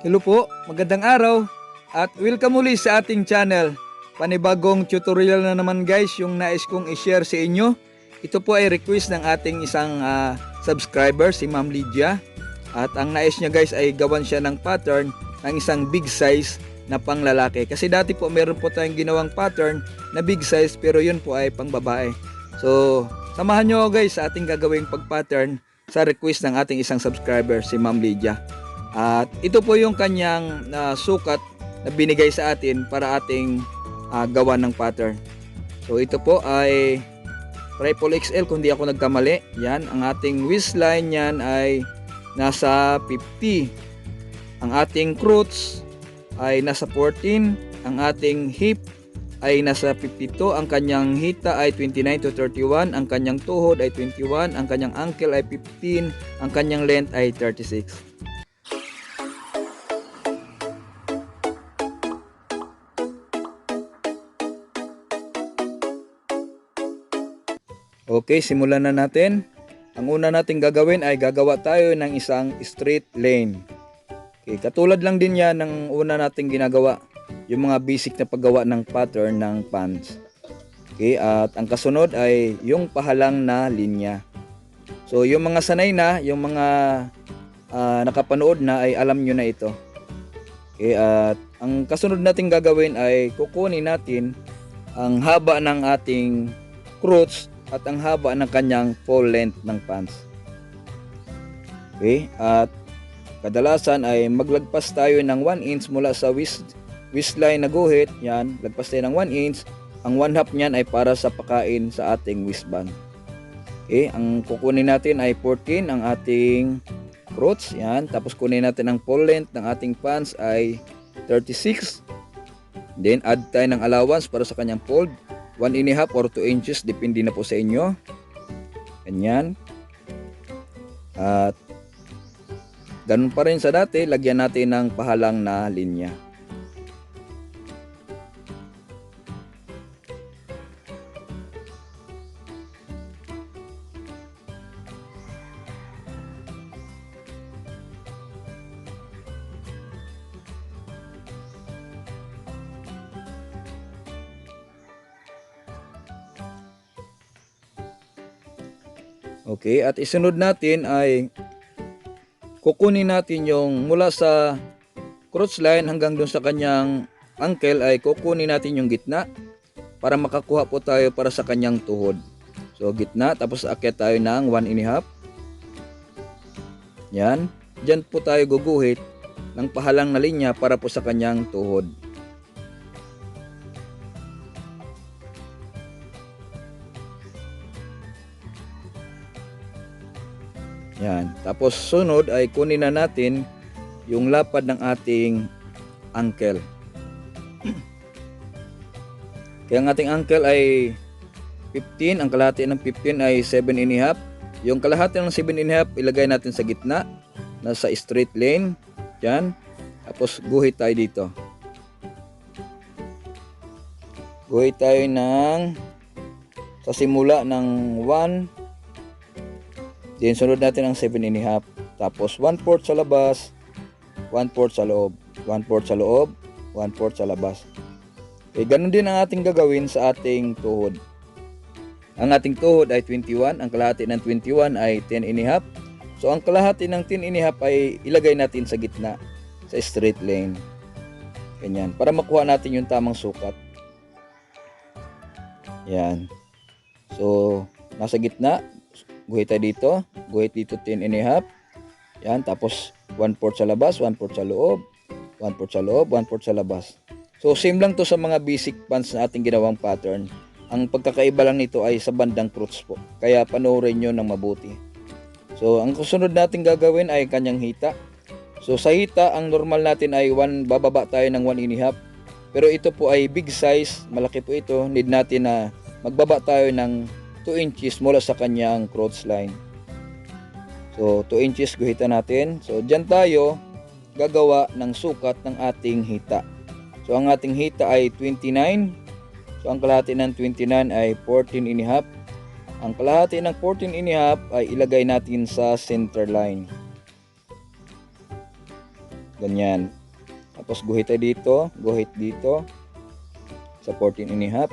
Hello po, magandang araw at welcome muli sa ating channel. Panibagong tutorial na naman guys yung nais kong i-share sa inyo. Ito po ay request ng ating isang ah, subscriber, si Ma'am Lydia. At ang nais niya guys ay gawan siya ng pattern ng isang big size na panglalaki. Kasi dati po meron po tayong ginawang pattern na big size pero yun po ay pang babae. So, samahan nyo guys sa ating gagawing pag-pattern sa request ng ating isang subscriber, si Ma'am Lydia. At ito po yung kanyang ah, sukat na binigay sa atin para ating ah, gawa ng pattern. So ito po ay triple XL kung di ako nagkamali. Yan, ang ating waistline yan ay nasa 50. Ang ating crotch ay nasa 14. Ang ating hip ay nasa 52. Ang kanyang hita ay 29 to 31. Ang kanyang tuhod ay 21. Ang kanyang ankle ay 15. Ang kanyang length ay 36. Okay, simulan na natin. Ang una natin gagawin ay gagawa tayo ng isang straight lane. Okay, katulad lang din yan ng una nating ginagawa. Yung mga basic na paggawa ng pattern ng pants. Okay, at ang kasunod ay yung pahalang na linya. So, yung mga sanay na, yung mga ah, nakapanood na ay alam nyo na ito. Okay, at ang kasunod natin gagawin ay kukunin natin ang haba ng ating crotch at ang haba ng kanyang full length ng pants. Okay, at kadalasan ay maglagpas tayo ng 1 inch mula sa waist, waistline na guhit. Yan, lagpas tayo ng 1 inch. Ang 1 half niyan ay para sa pakain sa ating waistband. Okay, ang kukunin natin ay 14 ang ating crotch. Yan, tapos kunin natin ang full length ng ating pants ay 36. Then add tayo ng allowance para sa kanyang fold. 1 and a half or 2 inches, depende na po sa inyo. Ganyan. At ganun pa rin sa dati, lagyan natin ng pahalang na linya. Okay, at isunod natin ay kukunin natin yung mula sa crotch line hanggang dun sa kanyang ankle ay kukunin natin yung gitna para makakuha po tayo para sa kanyang tuhod. So gitna tapos akyat tayo ng 1 and a half. Yan. Diyan po tayo guguhit ng pahalang na linya para po sa kanyang tuhod. Yan. Tapos sunod ay kunin na natin yung lapad ng ating ankle. Kaya ang ating ankle ay 15, ang kalahati ng 15 ay 7 and a half. Yung kalahati ng 7 and a half ilagay natin sa gitna, nasa straight lane. Yan. Tapos guhit tayo dito. Guhit tayo ng sa simula ng 1 Then sunod natin ang 7 and a half. Tapos 1 fourth sa labas, 1 fourth sa loob, 1 fourth sa loob, 1 fourth sa labas. Okay, ganun din ang ating gagawin sa ating tuhod. Ang ating tuhod ay 21, ang kalahati ng 21 ay 10 and a half. So ang kalahati ng 10 and a half ay ilagay natin sa gitna, sa straight lane. Ganyan, para makuha natin yung tamang sukat. Yan. So, nasa gitna, guhit dito, guhit dito 10 and a half. Yan, tapos 1 fourth sa labas, 1 fourth sa loob, 1 fourth sa loob, 1 fourth sa labas. So same lang to sa mga basic pants na ating ginawang pattern. Ang pagkakaiba lang nito ay sa bandang crotch po. Kaya panoorin nyo ng mabuti. So ang susunod natin gagawin ay kanyang hita. So sa hita, ang normal natin ay 1, bababa tayo ng 1 and a half. Pero ito po ay big size, malaki po ito. Need natin na magbaba tayo ng 2 inches mula sa kanyang crotch line. So 2 inches guhitan natin. So dyan tayo gagawa ng sukat ng ating hita. So ang ating hita ay 29. So ang kalahati ng 29 ay 14 and a half. Ang kalahati ng 14 and a half ay ilagay natin sa center line. Ganyan. Tapos guhit dito, guhit dito sa 14 and a half.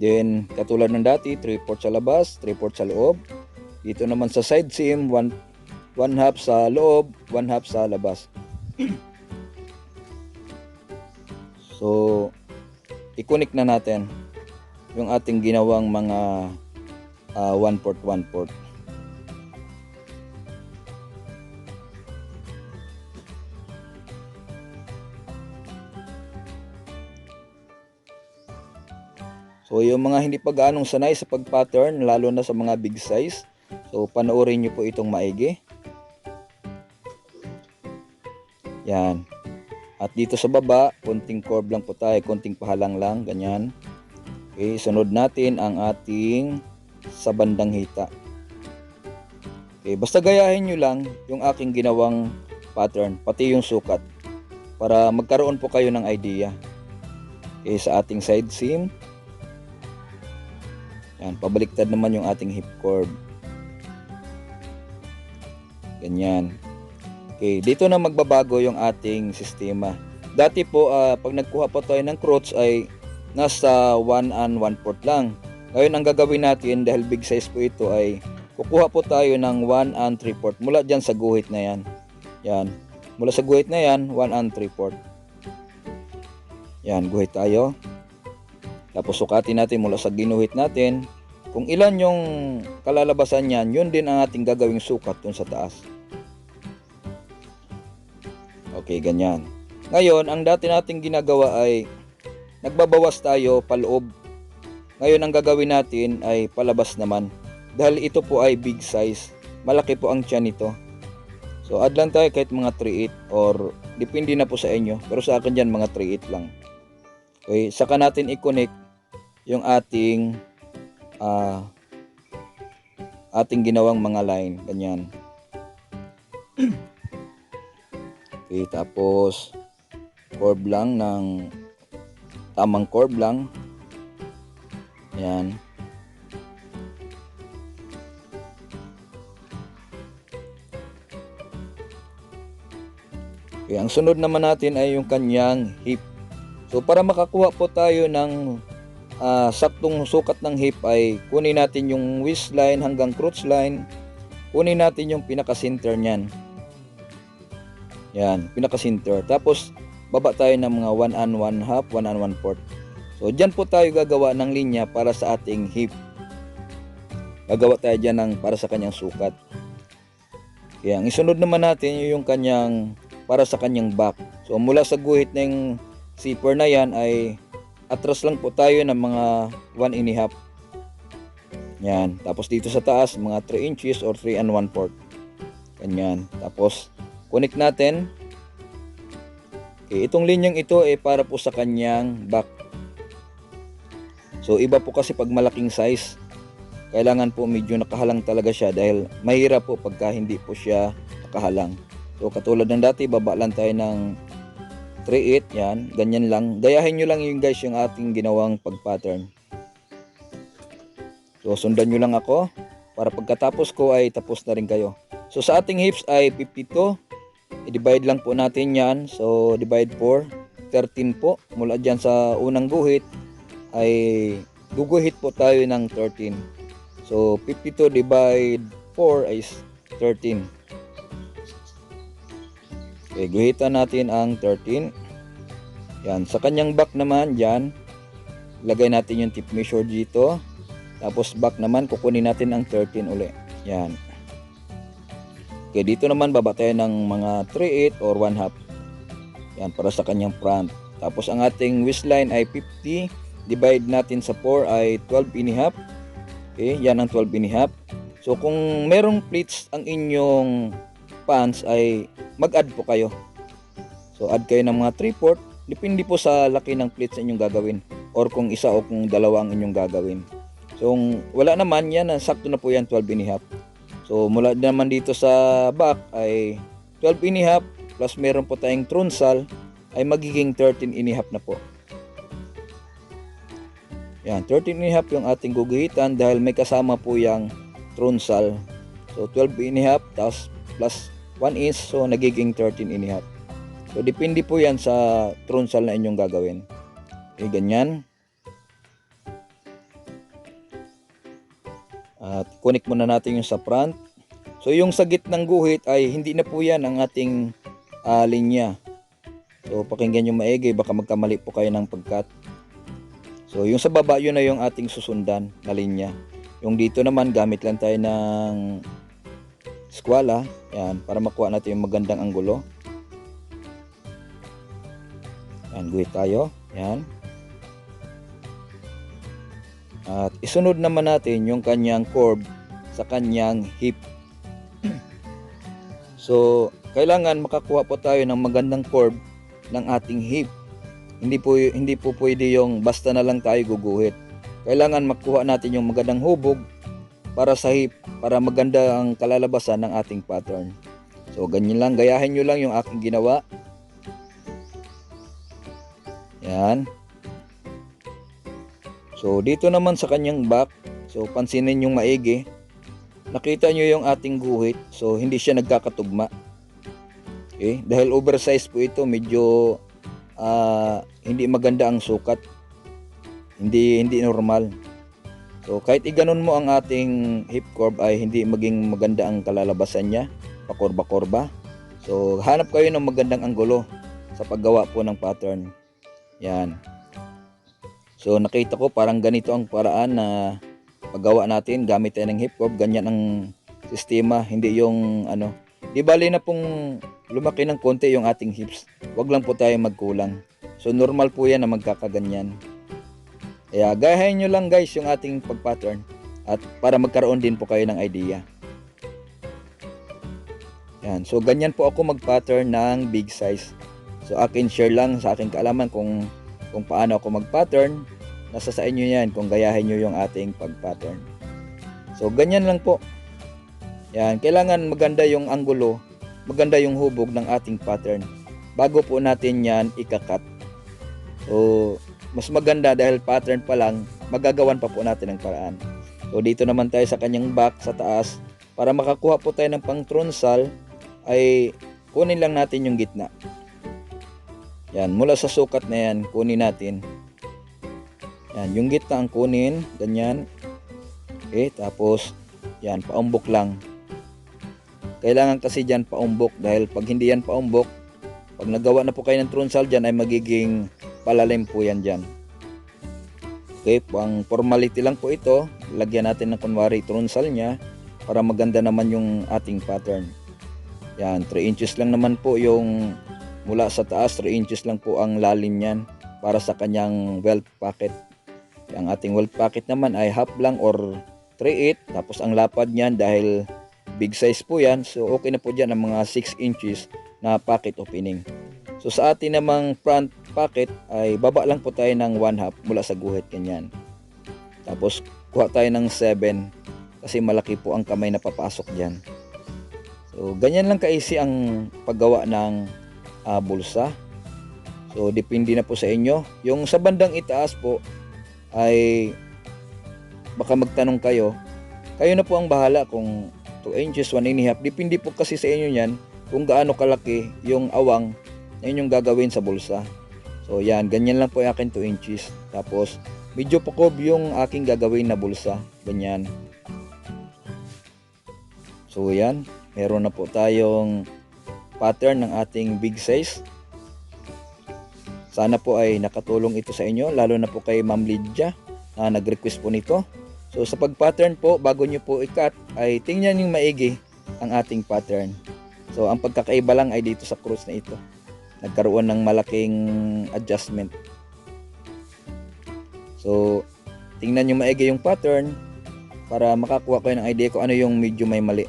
Then, katulad ng dati, 3 port sa labas, 3 port sa loob. Dito naman sa side seam, 1 1 half sa loob, 1 half sa labas. so, i-connect na natin yung ating ginawang mga 1 port 1 port. Yung mga hindi pa gaanong sanay sa pag-pattern, lalo na sa mga big size, so panoorin nyo po itong maigi. Yan. At dito sa baba, konting curve lang po tayo, konting pahalang lang, ganyan. Okay, sunod natin ang ating sa bandang hita. Okay, basta gayahin nyo lang yung aking ginawang pattern, pati yung sukat, para magkaroon po kayo ng idea. Okay, sa ating side seam, yan, pabaliktad naman yung ating hip curve. Ganyan. Okay, dito na magbabago yung ating sistema. Dati po, ah, pag nagkuha po tayo ng crotch ay nasa 1 and 1 port lang. Ngayon, ang gagawin natin, dahil big size po ito, ay kukuha po tayo ng 1 and 3 port. Mula dyan sa guhit na yan. Yan. Mula sa guhit na yan, 1 and 3 port. Yan, guhit tayo. Tapos sukatin natin mula sa ginuhit natin. Kung ilan yung kalalabasan niyan, yun din ang ating gagawing sukat dun sa taas. Okay, ganyan. Ngayon, ang dati nating ginagawa ay nagbabawas tayo paloob. Ngayon, ang gagawin natin ay palabas naman. Dahil ito po ay big size. Malaki po ang tiyan nito. So, add lang tayo kahit mga 3.8 or depende na po sa inyo. Pero sa akin dyan, mga 3.8 lang. Okay, saka natin i-connect yung ating ah ating ginawang mga line. Ganyan. okay, tapos curve lang ng tamang curve lang. Yan. Okay, ang sunod naman natin ay yung kanyang hip. So para makakuha po tayo ng ah, saktong sukat ng hip ay kunin natin yung waistline hanggang crotch line. Kunin natin yung pinaka-center niyan. Yan, pinaka-center. Tapos baba tayo ng mga 1 and 1 half, 1 and 1 fourth. So diyan po tayo gagawa ng linya para sa ating hip. Gagawa tayo diyan ng para sa kanyang sukat. Kaya ang isunod naman natin yung kanyang para sa kanyang back. So mula sa guhit ng zipper na yan ay atras lang po tayo ng mga 1 and a half. Yan. Tapos dito sa taas, mga 3 inches or 3 and 1 fourth. Ganyan. Tapos, connect natin. Okay, itong linyang ito ay para po sa kanyang back. So, iba po kasi pag malaking size, kailangan po medyo nakahalang talaga siya dahil mahirap po pagka hindi po siya nakahalang. So, katulad ng dati, baba lang tayo ng 3-8, yan, ganyan lang. Gayahin nyo lang yung guys yung ating ginawang pag-pattern. So, sundan nyo lang ako para pagkatapos ko ay tapos na rin kayo. So, sa ating hips ay 52. I-divide lang po natin yan. So, divide 4. 13 po. Mula dyan sa unang guhit ay guguhit po tayo ng 13. So, 52 divide 4 is 13. Okay, guhitan natin ang 13. Yan, sa kanyang back naman dyan, lagay natin yung tip measure dito. Tapos back naman, kukunin natin ang 13 uli. Yan. Okay, dito naman baba tayo ng mga 3/8 or 1 half. Yan, para sa kanyang front. Tapos ang ating waistline ay 50. Divide natin sa 4 ay 12 and a half. Okay, yan ang 12 and a half. So kung merong pleats ang inyong pants ay mag-add po kayo. So add kayo ng mga 3 port. Depende po sa laki ng pleats na inyong gagawin. Or kung isa o kung dalawa ang inyong gagawin. So kung wala naman yan, sakto na po yan 12 and a half. So mula naman dito sa back ay 12 and a half plus meron po tayong trunsal ay magiging 13 and a half na po. Yan, 13 and a half yung ating guguhitan dahil may kasama po yung trunsal. So 12 and a half plus 1 inch so nagiging 13 and a half. So, depende po yan sa trunsal na inyong gagawin. Okay, ganyan. At connect muna natin yung sa front. So, yung sa gitnang guhit ay hindi na po yan ang ating ah, linya. So, pakinggan yung maigi, baka magkamali po kayo ng pagkat. So, yung sa baba, yun na yung ating susundan na linya. Yung dito naman, gamit lang tayo ng skwala. Yan, para makuha natin yung magandang anggulo. Yan, guhit tayo. Yan. At isunod naman natin yung kanyang curve sa kanyang hip. so, kailangan makakuha po tayo ng magandang curve ng ating hip. Hindi po hindi po pwede yung basta na lang tayo guguhit. Kailangan makuha natin yung magandang hubog para sa hip para maganda ang kalalabasan ng ating pattern. So ganyan lang, gayahin nyo lang yung aking ginawa. Yan. So dito naman sa kanyang back, so pansinin yung maigi. Nakita nyo yung ating guhit, so hindi siya nagkakatugma. Okay? Dahil oversize po ito, medyo ah, hindi maganda ang sukat. Hindi hindi normal. So kahit iganon mo ang ating hip curve ay hindi maging maganda ang kalalabasan niya, pakorba-korba. So hanap kayo ng magandang anggulo sa paggawa po ng pattern. Yan. So nakita ko parang ganito ang paraan na paggawa natin gamit tayo ng hip curve, ganyan ang sistema, hindi yung ano. Di bali na pong lumaki ng konti yung ating hips. Huwag lang po tayo magkulang. So normal po yan na magkakaganyan. Kaya gayahin nyo lang guys yung ating pag-pattern at para magkaroon din po kayo ng idea. Yan. So ganyan po ako mag-pattern ng big size. So akin share lang sa aking kaalaman kung kung paano ako mag-pattern. Nasa sa inyo yan kung gayahin nyo yung ating pag-pattern. So ganyan lang po. Yan. Kailangan maganda yung anggulo, maganda yung hubog ng ating pattern bago po natin yan ikakat. So mas maganda dahil pattern pa lang, magagawan pa po natin ng paraan. So dito naman tayo sa kanyang back sa taas para makakuha po tayo ng pang trunsal ay kunin lang natin yung gitna. Yan, mula sa sukat na yan, kunin natin. Yan, yung gitna ang kunin, ganyan. Okay, tapos yan, paumbok lang. Kailangan kasi dyan paumbok dahil pag hindi yan paumbok, pag nagawa na po kayo ng trunsal dyan ay magiging palalim po yan dyan. Okay, pang formality lang po ito. Lagyan natin ng kunwari trunsal niya para maganda naman yung ating pattern. Yan, 3 inches lang naman po yung mula sa taas, 3 inches lang po ang lalim niyan para sa kanyang welt pocket. Ang ating welt pocket naman ay half lang or 3/8 tapos ang lapad niyan dahil big size po yan so okay na po dyan ang mga 6 inches na pocket opening. So sa atin namang front pocket ay baba lang po tayo ng 1 half mula sa guhit ganyan. Tapos kuha tayo ng 7 kasi malaki po ang kamay na papasok dyan. So ganyan lang ka-easy ang paggawa ng ah, bulsa. So depende na po sa inyo. Yung sa bandang itaas po ay baka magtanong kayo. Kayo na po ang bahala kung 2 inches, 1 and a half. Depende po kasi sa inyo yan kung gaano kalaki yung awang na inyong gagawin sa bulsa. So yan, ganyan lang po yung akin 2 inches. Tapos medyo pakob yung aking gagawin na bulsa. Ganyan. So yan, meron na po tayong pattern ng ating big size. Sana po ay nakatulong ito sa inyo, lalo na po kay Ma'am Lydia na nag-request po nito. So sa pag-pattern po, bago nyo po i-cut, ay tingnan yung maigi ang ating pattern. So ang pagkakaiba lang ay dito sa cross na ito. Nagkaroon ng malaking adjustment. So tingnan yung maigi yung pattern para makakuha kayo ng idea kung ano yung medyo may mali.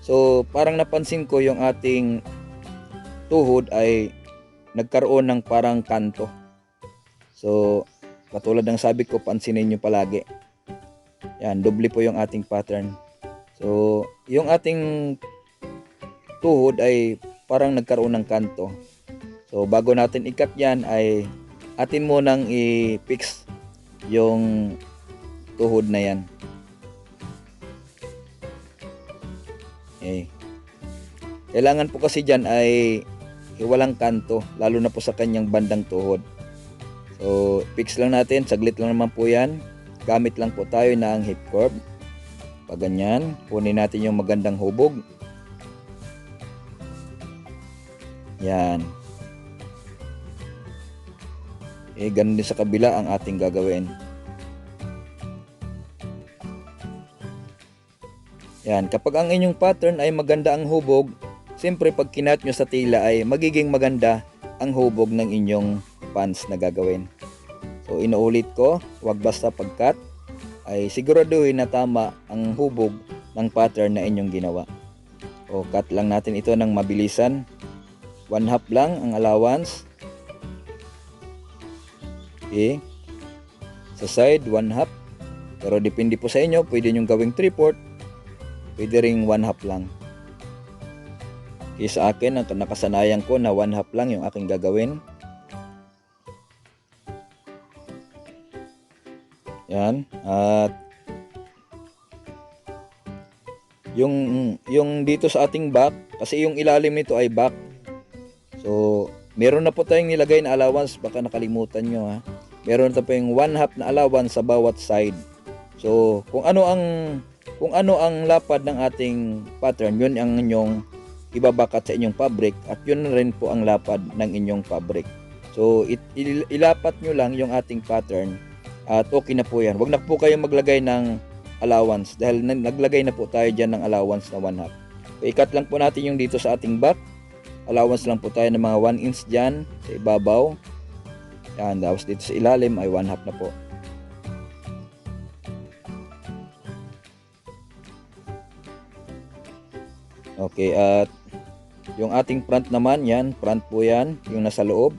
So parang napansin ko yung ating tuhod ay nagkaroon ng parang kanto. So katulad ng sabi ko, pansinin nyo palagi. Yan, doble po yung ating pattern. So, yung ating tuhod ay parang nagkaroon ng kanto. So, bago natin ikat yan ay atin munang i-fix yung tuhod na yan. Okay. Kailangan po kasi dyan ay walang kanto, lalo na po sa kanyang bandang tuhod. So, fix lang natin, saglit lang naman po yan. Gamit lang po tayo ng hip curve. Pag ganyan, kunin natin yung magandang hubog. Yan. Eh, ganun din sa kabila ang ating gagawin. Yan, kapag ang inyong pattern ay maganda ang hubog, siyempre pag kinat nyo sa tila ay magiging maganda ang hubog ng inyong pants na gagawin. So inuulit ko, wag basta pag-cut, ay siguraduhin na tama ang hubog ng pattern na inyong ginawa. O cut lang natin ito ng mabilisan. One half lang ang allowance. Okay. Sa side, one half. Pero depende po sa inyo, pwede nyo gawing 3 4 Pwede ring one half lang. Okay, sa akin, ang nakasanayan ko na one half lang yung aking gagawin. Yan. At yung yung dito sa ating back kasi yung ilalim nito ay back. So, meron na po tayong nilagay na allowance baka nakalimutan nyo ha. Meron na yung one half na allowance sa bawat side. So, kung ano ang kung ano ang lapad ng ating pattern, yun ang inyong ibabakat sa inyong fabric at yun rin po ang lapad ng inyong fabric. So, it, il- ilapat nyo lang yung ating pattern at okay na po yan. Huwag na po kayong maglagay ng allowance dahil na- naglagay na po tayo dyan ng allowance na 1 half. So, ikat lang po natin yung dito sa ating back. Allowance lang po tayo ng mga 1 inch dyan sa ibabaw. Yan, tapos dito sa ilalim ay 1 half na po. Okay, at yung ating front naman, yan, front po yan, yung nasa loob.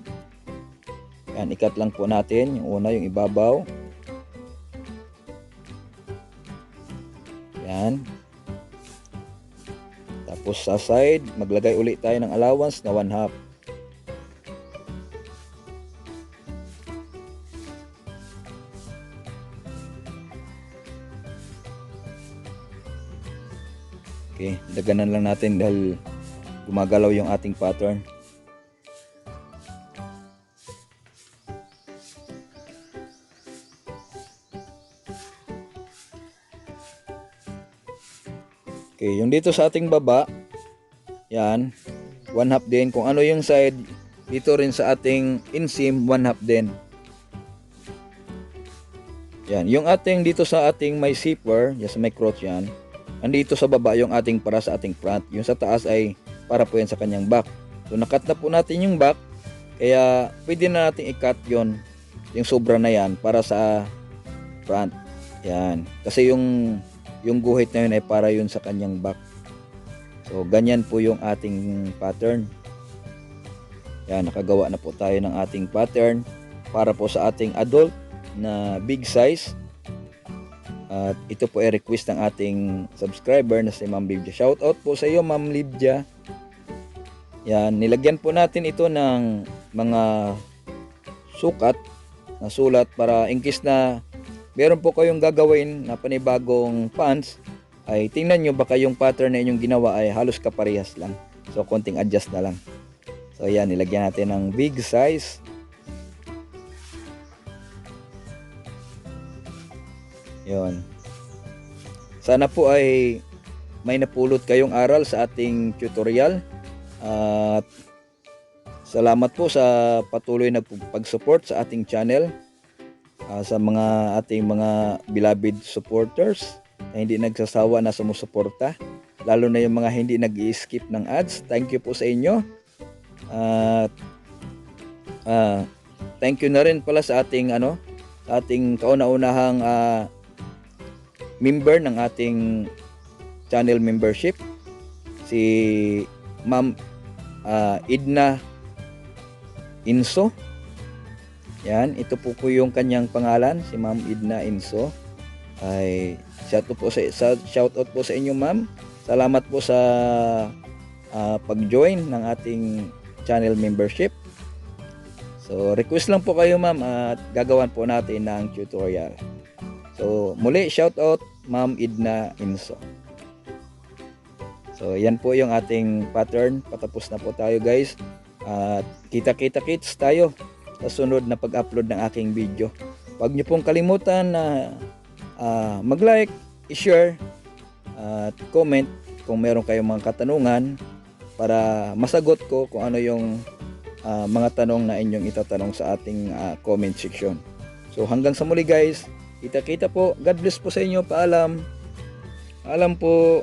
Yan, ikat lang po natin. Yung una, yung ibabaw. Yan. Tapos sa side, maglagay ulit tayo ng allowance na 1 half. Okay, daganan lang natin dahil gumagalaw yung ating pattern. Okay, yung dito sa ating baba, yan, one half din. Kung ano yung side, dito rin sa ating inseam, one half din. Yan, yung ating dito sa ating may zipper, yes, may crotch yan. Andito sa baba yung ating para sa ating front. Yung sa taas ay para po yan sa kanyang back. So nakat na po natin yung back, kaya pwede na natin i-cut yon yung sobra na yan para sa front. Yan. Kasi yung yung guhit na yun ay para yun sa kanyang back. So, ganyan po yung ating pattern. Yan, nakagawa na po tayo ng ating pattern para po sa ating adult na big size. At ito po ay request ng ating subscriber na si Ma'am Livia. Shout out po sa iyo, Ma'am Livia. Yan, nilagyan po natin ito ng mga sukat na sulat para in case na meron po kayong gagawin na panibagong pants, ay tingnan nyo baka yung pattern na inyong ginawa ay halos kaparehas lang. So, konting adjust na lang. So, yan, nilagyan natin ng big size. Yun. Sana po ay may napulot kayong aral sa ating tutorial. At salamat po sa patuloy na pag-support sa ating channel uh, sa mga ating mga beloved supporters na hindi nagsasawa na sumusuporta lalo na yung mga hindi nag skip ng ads thank you po sa inyo at uh, thank you na rin pala sa ating ano ating kauna-unahang uh, member ng ating channel membership si Ma'am uh, Idna Inso yan, ito po po yung kanyang pangalan, si Ma'am Idna Inso. Ay shout out po sa shout out po sa inyo, Ma'am. Salamat po sa uh, pag-join ng ating channel membership. So, request lang po kayo, Ma'am, at gagawan po natin ng tutorial. So, muli shout out Ma'am Idna Inso. So, yan po yung ating pattern. Patapos na po tayo, guys. At kita-kita kits tayo sa sunod na pag-upload ng aking video. Huwag niyo pong kalimutan na ah, mag-like, i-share, at comment kung meron kayong mga katanungan para masagot ko kung ano yung ah, mga tanong na inyong itatanong sa ating ah, comment section. So hanggang sa muli guys, kita-kita po. God bless po sa inyo. Paalam. Paalam po.